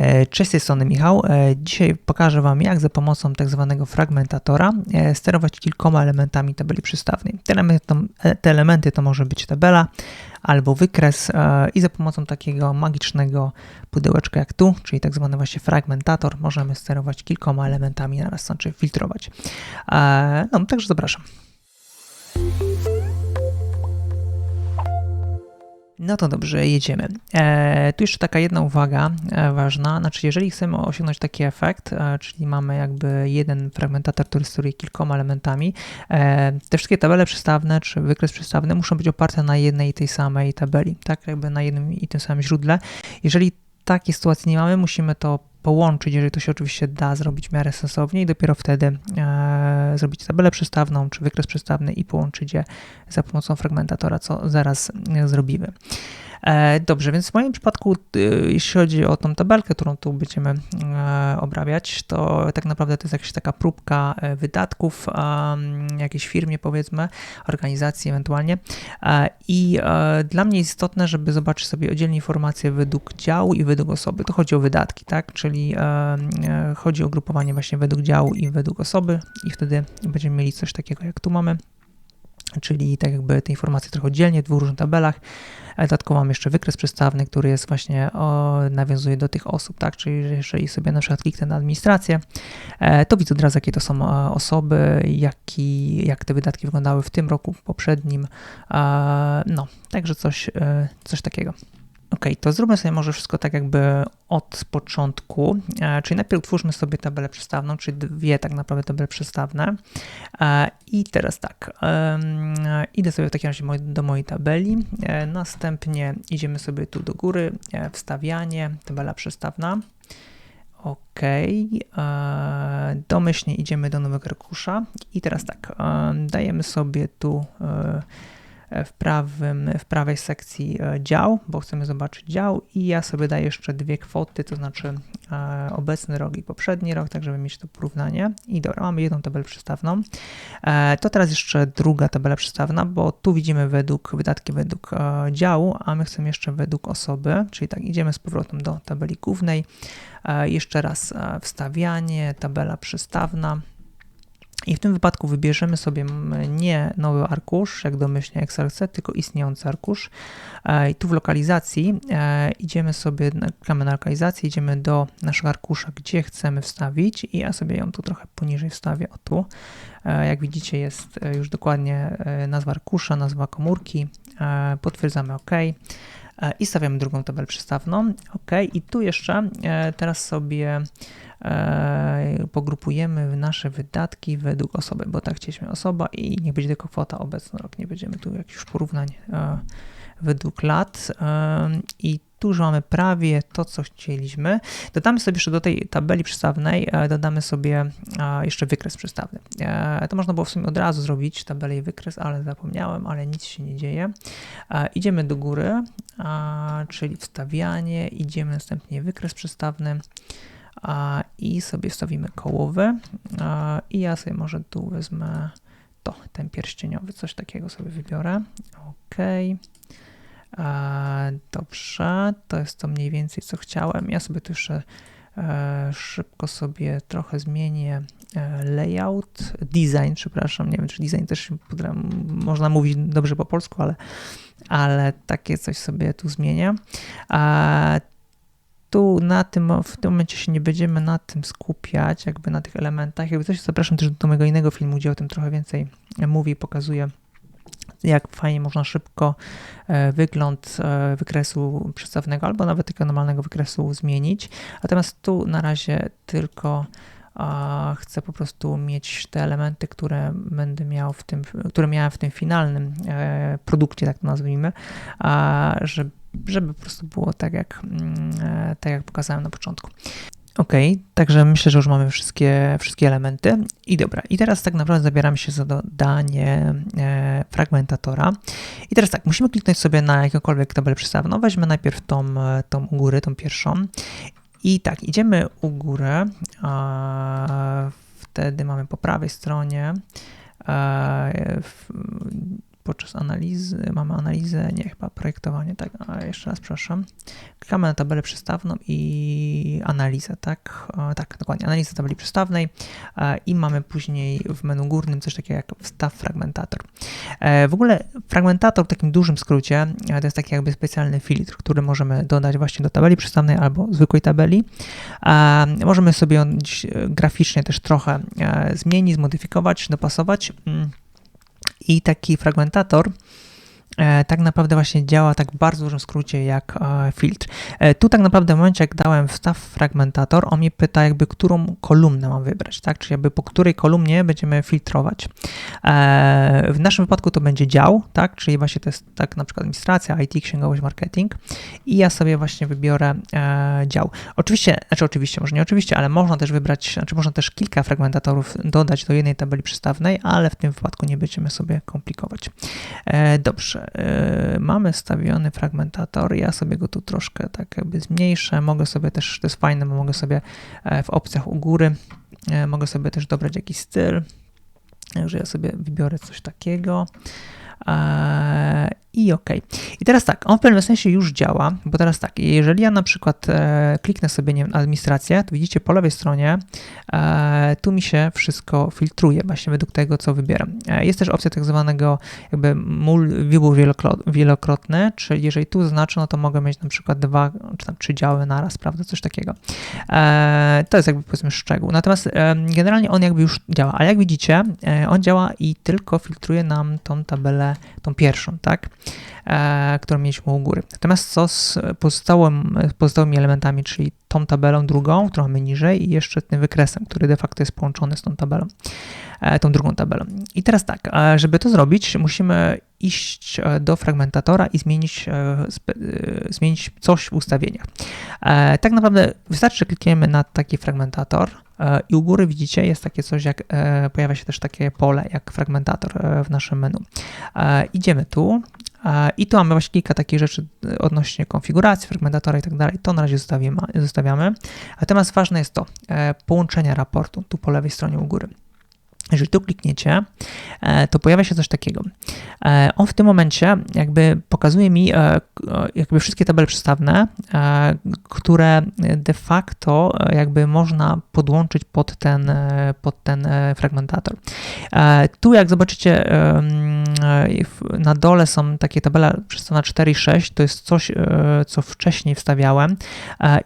E, cześć, z tej strony Michał. E, dzisiaj pokażę Wam, jak za pomocą tak zwanego fragmentatora e, sterować kilkoma elementami tabeli przystawnej. Te elementy, to, te elementy to może być tabela albo wykres i za pomocą takiego magicznego pudełeczka jak tu, czyli tak zwany właśnie fragmentator, możemy sterować kilkoma elementami naraz, znaczy filtrować. No, także zapraszam. No to dobrze, jedziemy. E, tu jeszcze taka jedna uwaga e, ważna, znaczy jeżeli chcemy osiągnąć taki efekt, e, czyli mamy jakby jeden fragmentator, który steruje kilkoma elementami, e, te wszystkie tabele przystawne czy wykres przystawny muszą być oparte na jednej i tej samej tabeli, tak jakby na jednym i tym samym źródle. Jeżeli takiej sytuacji nie mamy, musimy to połączyć, jeżeli to się oczywiście da zrobić w miarę sensownie i dopiero wtedy e, zrobić tabelę przystawną czy wykres przystawny i połączyć je za pomocą fragmentatora, co zaraz e, zrobimy. E, dobrze, więc w moim przypadku, e, jeśli chodzi o tą tabelkę, którą tu będziemy e, obrabiać, to tak naprawdę to jest jakaś taka próbka wydatków jakiejś firmie, powiedzmy, organizacji ewentualnie. I dla mnie istotne, żeby zobaczyć sobie oddzielnie informacje według działu i według osoby. To chodzi o wydatki, tak? Czyli chodzi o grupowanie właśnie według działu i według osoby, i wtedy będziemy mieli coś takiego, jak tu mamy czyli tak jakby te informacje trochę oddzielnie w dwóch różnych tabelach. Dodatkowo mam jeszcze wykres przystawny, który jest właśnie, o, nawiązuje do tych osób, tak, czyli jeżeli sobie na przykład kliknę na administrację, e, to widzę od razu, jakie to są e, osoby, jaki, jak te wydatki wyglądały w tym roku, poprzednim, e, no, także coś, coś takiego. Ok, to zróbmy sobie może wszystko tak jakby od początku, e, czyli najpierw utwórzmy sobie tabelę przystawną, czyli dwie tak naprawdę tabele przystawne. E, I teraz tak, idę sobie w takim razie do mojej tabeli, e, następnie idziemy sobie tu do góry, wstawianie, tabela przystawna. OK, domyślnie idziemy do nowego arkusza i teraz tak, dajemy sobie tu w, prawym, w prawej sekcji e, dział, bo chcemy zobaczyć dział i ja sobie daję jeszcze dwie kwoty, to znaczy e, obecny rok i poprzedni rok, tak żeby mieć to porównanie. I dobra, mamy jedną tabelę przystawną. E, to teraz jeszcze druga tabela przystawna, bo tu widzimy według wydatki według działu, a my chcemy jeszcze według osoby, czyli tak idziemy z powrotem do tabeli głównej. Jeszcze raz wstawianie, tabela przystawna. I w tym wypadku wybierzemy sobie nie nowy arkusz, jak domyślnie XLC, tylko istniejący arkusz. E, I tu w lokalizacji e, idziemy sobie, klikamy na lokalizację, idziemy do naszego arkusza, gdzie chcemy wstawić i ja sobie ją tu trochę poniżej wstawię, o tu. E, jak widzicie jest już dokładnie nazwa arkusza, nazwa komórki, potwierdzamy OK i stawiamy drugą tabelę przystawną. OK, i tu jeszcze teraz sobie E, pogrupujemy nasze wydatki według osoby, bo tak chcieliśmy osoba i niech będzie tylko kwota obecny rok, nie będziemy tu jakichś porównań e, według lat e, i tu już mamy prawie to, co chcieliśmy. Dodamy sobie jeszcze do tej tabeli przystawnej, dodamy sobie jeszcze wykres przystawny. To można było w sumie od razu zrobić, tabelę i wykres, ale zapomniałem, ale nic się nie dzieje. Idziemy do góry, czyli wstawianie, idziemy następnie wykres przystawny, i sobie wstawimy kołowy i ja sobie może tu wezmę to, ten pierścieniowy, coś takiego sobie wybiorę. OK. Dobrze, to jest to mniej więcej co chciałem. Ja sobie tu jeszcze e, szybko sobie trochę zmienię e, layout, design, przepraszam, nie wiem czy design też można mówić dobrze po polsku, ale, ale takie coś sobie tu zmienię tu na tym, w tym momencie się nie będziemy na tym skupiać, jakby na tych elementach. Jakby coś zapraszam też do mojego innego filmu, gdzie o tym trochę więcej mówi, pokazuje jak fajnie można szybko e, wygląd e, wykresu przedstawnego albo nawet takiego normalnego wykresu zmienić. Natomiast tu na razie tylko chcę po prostu mieć te elementy, które będę miał w tym, które miałem w tym finalnym e, produkcie, tak to nazwijmy, żeby żeby po prostu było tak jak, mm, tak jak pokazałem na początku. Ok, także myślę, że już mamy wszystkie, wszystkie elementy. I dobra, i teraz tak naprawdę zabieramy się za dodanie e, fragmentatora. I teraz tak, musimy kliknąć sobie na jakąkolwiek tabelę przystawną. Weźmy najpierw tą, e, tą u góry, tą pierwszą. I tak, idziemy u góry. A wtedy mamy po prawej stronie e, w, podczas analizy, mamy analizę, nie chyba projektowanie, tak, a jeszcze raz przepraszam. Klikamy na tabelę przystawną i analizę, tak, tak, dokładnie, analizę tabeli przystawnej i mamy później w menu górnym coś takiego jak wstaw fragmentator. E, w ogóle fragmentator w takim dużym skrócie to jest taki jakby specjalny filtr, który możemy dodać właśnie do tabeli przystawnej albo zwykłej tabeli. Możemy sobie on graficznie też trochę e, zmienić, zmodyfikować, dopasować. I taki fragmentator tak naprawdę właśnie działa tak w bardzo dużym skrócie jak e, filtr. E, tu tak naprawdę w momencie, jak dałem wstaw fragmentator, on mnie pyta jakby, którą kolumnę mam wybrać, tak? Czyli jakby po której kolumnie będziemy filtrować. W naszym wypadku to będzie dział, tak? Czyli właśnie to jest tak na przykład administracja, IT, księgowość, marketing i ja sobie właśnie wybiorę dział. Oczywiście, znaczy oczywiście, może nie oczywiście, ale można też wybrać, znaczy można też kilka fragmentatorów dodać do jednej tabeli przystawnej, ale w tym wypadku nie będziemy sobie komplikować. Dobrze. E, mamy stawiony fragmentator, ja sobie go tu troszkę tak jakby zmniejszę, mogę sobie też, to jest fajne, bo mogę sobie e, w opcjach u góry, e, mogę sobie też dobrać jakiś styl, że ja sobie wybiorę coś takiego i OK. I teraz tak, on w pewnym sensie już działa, bo teraz tak, jeżeli ja na przykład e, kliknę sobie nie wiem, administrację, to widzicie po lewej stronie, e, tu mi się wszystko filtruje właśnie według tego, co wybieram. E, jest też opcja tak zwanego jakby mul wybór wielokrotny, czyli jeżeli tu zaznaczę, no to mogę mieć na przykład dwa czy tam trzy działy naraz, prawda, coś takiego. E, to jest jakby powiedzmy szczegół. Natomiast e, generalnie on jakby już działa, ale jak widzicie, e, on działa i tylko filtruje nam tą tabelę, tą pierwszą, tak? E, którą mieliśmy u góry. Natomiast co z pozostałym, pozostałymi elementami, czyli tą tabelą drugą, którą mamy niżej i jeszcze tym wykresem, który de facto jest połączony z tą tabelą, e, tą drugą tabelą. I teraz tak, e, żeby to zrobić, musimy iść do fragmentatora i zmienić, zmienić coś w ustawieniach. Tak naprawdę wystarczy, klikniemy na taki fragmentator i u góry widzicie jest takie coś jak, pojawia się też takie pole jak fragmentator w naszym menu. Idziemy tu, i tu mamy właśnie kilka takich rzeczy odnośnie konfiguracji, fragmentatora i tak dalej. To na razie zostawiamy. Natomiast ważne jest to, połączenie raportu tu po lewej stronie u góry. Jeżeli tu klikniecie, e, to pojawia się coś takiego. E, on w tym momencie jakby pokazuje mi e, jakby wszystkie tabele przystawne, które de facto jakby można podłączyć pod ten, pod ten fragmentator. Tu jak zobaczycie na dole są takie tabele przystawna 4 i 6, to jest coś, co wcześniej wstawiałem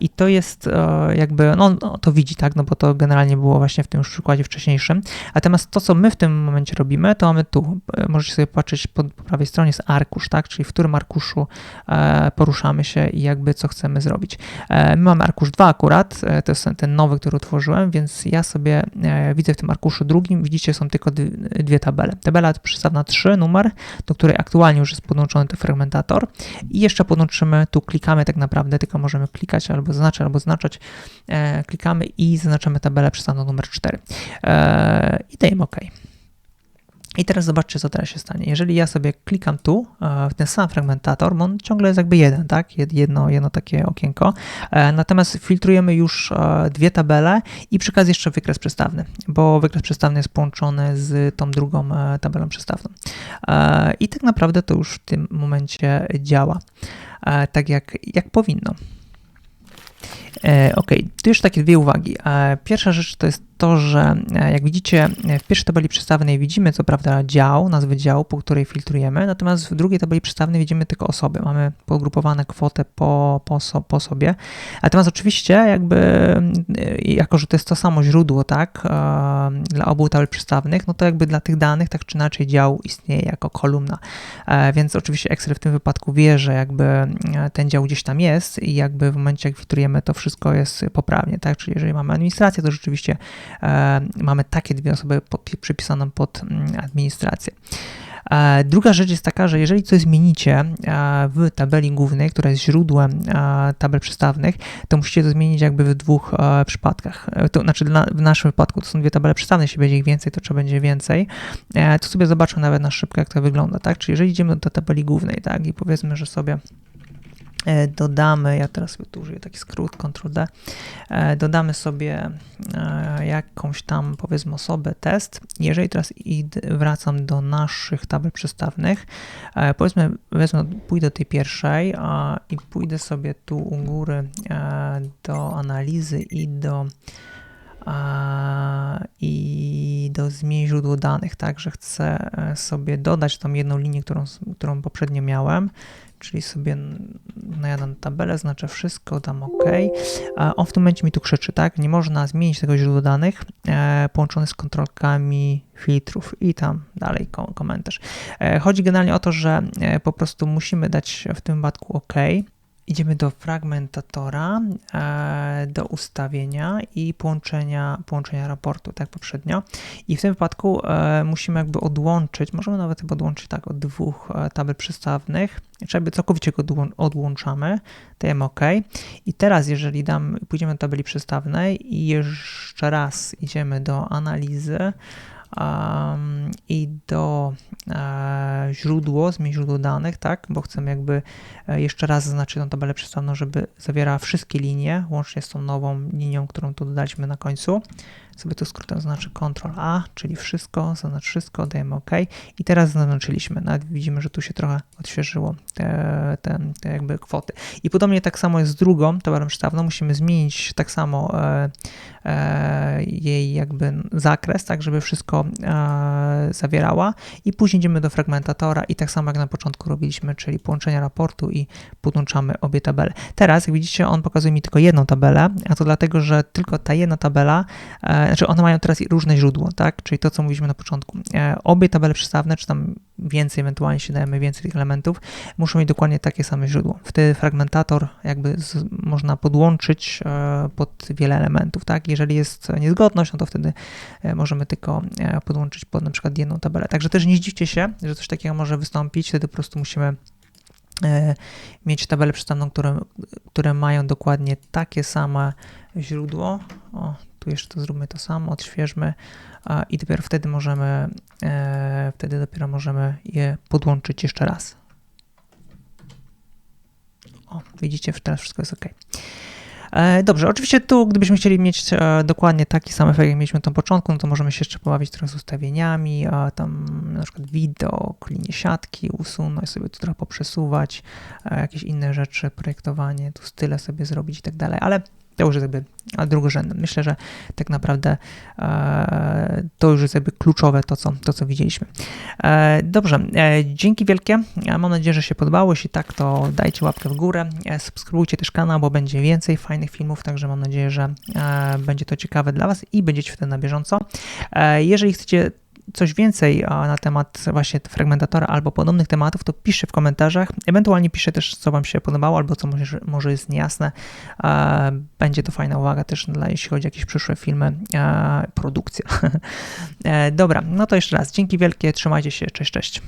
i to jest jakby, no, no to widzi, tak, no bo to generalnie było właśnie w tym przykładzie wcześniejszym, Natomiast to, co my w tym momencie robimy, to mamy tu, e, możecie sobie patrzeć po, po prawej stronie jest arkusz, tak, czyli w którym arkuszu e, poruszamy się i jakby co chcemy zrobić. E, my mamy arkusz 2 akurat, to jest ten nowy, który utworzyłem, więc ja sobie widzę w tym arkuszu drugim, widzicie, są tylko dwie tabele. Tabela przystawna 3, numer, do której aktualnie już jest podłączony ten fragmentator i jeszcze podłączymy, tu klikamy tak naprawdę, tylko możemy klikać albo zaznaczać, albo zaznaczać, klikamy i zaznaczamy tabelę przystawną numer 4. I dajemy OK. I teraz zobaczcie, co teraz się stanie. Jeżeli ja sobie klikam tu, e, w ten sam fragmentator, on ciągle jest jakby jeden, tak? Jedno, jedno takie okienko. E, natomiast filtrujemy już e, dwie tabele i przy okazji jeszcze wykres przestawny, bo wykres przestawny jest połączony z tą drugą tabelą przestawną. I tak naprawdę to już w tym momencie działa tak, jak, jak powinno. Ok, tu już takie dwie uwagi. Pierwsza rzecz to jest to, że e, jak widzicie, w pierwszej tabeli przystawnej widzimy co prawda dział, nazwę działu, po której filtrujemy, natomiast w drugiej tabeli przystawnej widzimy tylko osoby. Mamy pogrupowane kwotę po, po, po sobie. Natomiast oczywiście jakby, e, jako że to jest to samo źródło, tak, e, dla obu tabel przystawnych, no to jakby dla tych danych tak czy inaczej dział istnieje jako kolumna. Więc oczywiście Excel w tym wypadku wie, że jakby ten dział gdzieś tam jest i jakby w momencie jak filtrujemy to wszystko jest poprawnie, tak, czyli jeżeli mamy administrację, to rzeczywiście E, mamy takie dwie osoby przypisane pod mm, administrację. E, druga rzecz jest taka, że jeżeli coś zmienicie e, w tabeli głównej, która jest źródłem tabel przystawnych, to musicie to zmienić jakby w dwóch przypadkach. To znaczy w naszym wypadku to są dwie tabele przystawne, jeśli będzie ich więcej, to trzeba będzie więcej. To sobie zobaczmy nawet na szybko, jak to wygląda, tak? Czyli jeżeli idziemy do tabeli głównej, tak, i powiedzmy, że sobie E, dodamy, ja teraz tu użyję taki skrót Ctrl-D, e, dodamy sobie e, jakąś tam powiedzmy osobę, test. Jeżeli teraz wracam do naszych tabel przestawnych, powiedzmy wezmę, pójdę do tej pierwszej i pójdę sobie tu u góry do analizy i do i do zmień źródło danych, tak, że chcę sobie dodać tą jedną linię, którą, którą poprzednio miałem, czyli sobie najadam tabelę, znaczę wszystko, dam OK. On w tym momencie mi tu krzyczy, tak? Nie można zmienić tego źródła danych e, połączony z kontrolkami filtrów i tam dalej komentarz. E, chodzi generalnie o to, że e, po prostu musimy dać w tym wypadku OK. Idziemy do fragmentatora, e, do ustawienia i połączenia, połączenia raportu, tak poprzednio. I w tym wypadku e, musimy jakby odłączyć, możemy nawet chyba odłączyć tak od dwóch e, tabel przystawnych, jakby całkowicie go odłączamy, dajemy OK. I teraz jeżeli dam, pójdziemy do tabeli przystawnej i jeszcze raz idziemy do analizy, um, i do e, źródło, zmień źródło danych, tak, bo chcemy jakby e, jeszcze raz zaznaczyć tą tabelę przystawną, żeby zawierała wszystkie linie, łącznie z tą nową linią, którą tu dodaliśmy na końcu sobie tu skrótem znaczy Ctrl A, czyli wszystko, zaznacz wszystko, dajemy OK i teraz zaznaczyliśmy. Nawet widzimy, że tu się trochę odświeżyło te, te, te jakby kwoty. I podobnie tak samo jest z drugą towarem sztawną. Musimy zmienić tak samo e, e, jej jakby zakres, tak żeby wszystko e, zawierała i później idziemy do fragmentatora i tak samo jak na początku robiliśmy, czyli połączenia raportu i podłączamy obie tabele. Teraz, jak widzicie, on pokazuje mi tylko jedną tabelę, a to dlatego, że tylko ta jedna tabela e, znaczy one mają teraz różne źródło, tak? Czyli to, co mówiliśmy na początku. E, obie tabele przystawne, czy tam więcej, ewentualnie się dajemy więcej tych elementów, muszą mieć dokładnie takie same źródło. Wtedy fragmentator jakby z, można podłączyć e, pod wiele elementów, tak? Jeżeli jest niezgodność, no to wtedy e, możemy tylko podłączyć pod na przykład jedną tabelę. Także też nie zdziwcie się, że coś takiego może wystąpić, wtedy po prostu musimy mieć tabelę przystawną, które, które mają dokładnie takie same źródło. O, tu jeszcze to zróbmy to samo, odświeżmy i dopiero wtedy możemy, e, wtedy dopiero możemy je podłączyć jeszcze raz. O, widzicie, teraz wszystko jest ok. E, dobrze, oczywiście tu, gdybyśmy chcieli mieć e, dokładnie taki sam efekt, jak mieliśmy na początku, no to możemy się jeszcze pobawić trochę z ustawieniami, tam na przykład wideo, linie siatki usunąć, sobie tu trochę poprzesuwać, jakieś inne rzeczy, projektowanie, tu style sobie zrobić i tak dalej, ale to już jest jakby drugorzędne. Myślę, że tak naprawdę e, to już jest jakby kluczowe to, co, to, co widzieliśmy. E, dobrze, e, dzięki wielkie. Mam nadzieję, że się podobało. Jeśli tak, to dajcie łapkę w górę. Subskrybujcie też kanał, bo będzie więcej fajnych filmów, także mam nadzieję, że będzie to ciekawe dla Was i będziecie wtedy na bieżąco. Jeżeli chcecie coś więcej na temat właśnie fragmentatora albo podobnych tematów, to piszcie w komentarzach. Ewentualnie piszcie też, co Wam się podobało albo co może, może jest niejasne. Będzie to fajna uwaga też, dla, jeśli chodzi o jakieś przyszłe filmy, produkcja. E, dobra, no to jeszcze raz. Dzięki wielkie, trzymajcie się, cześć, cześć.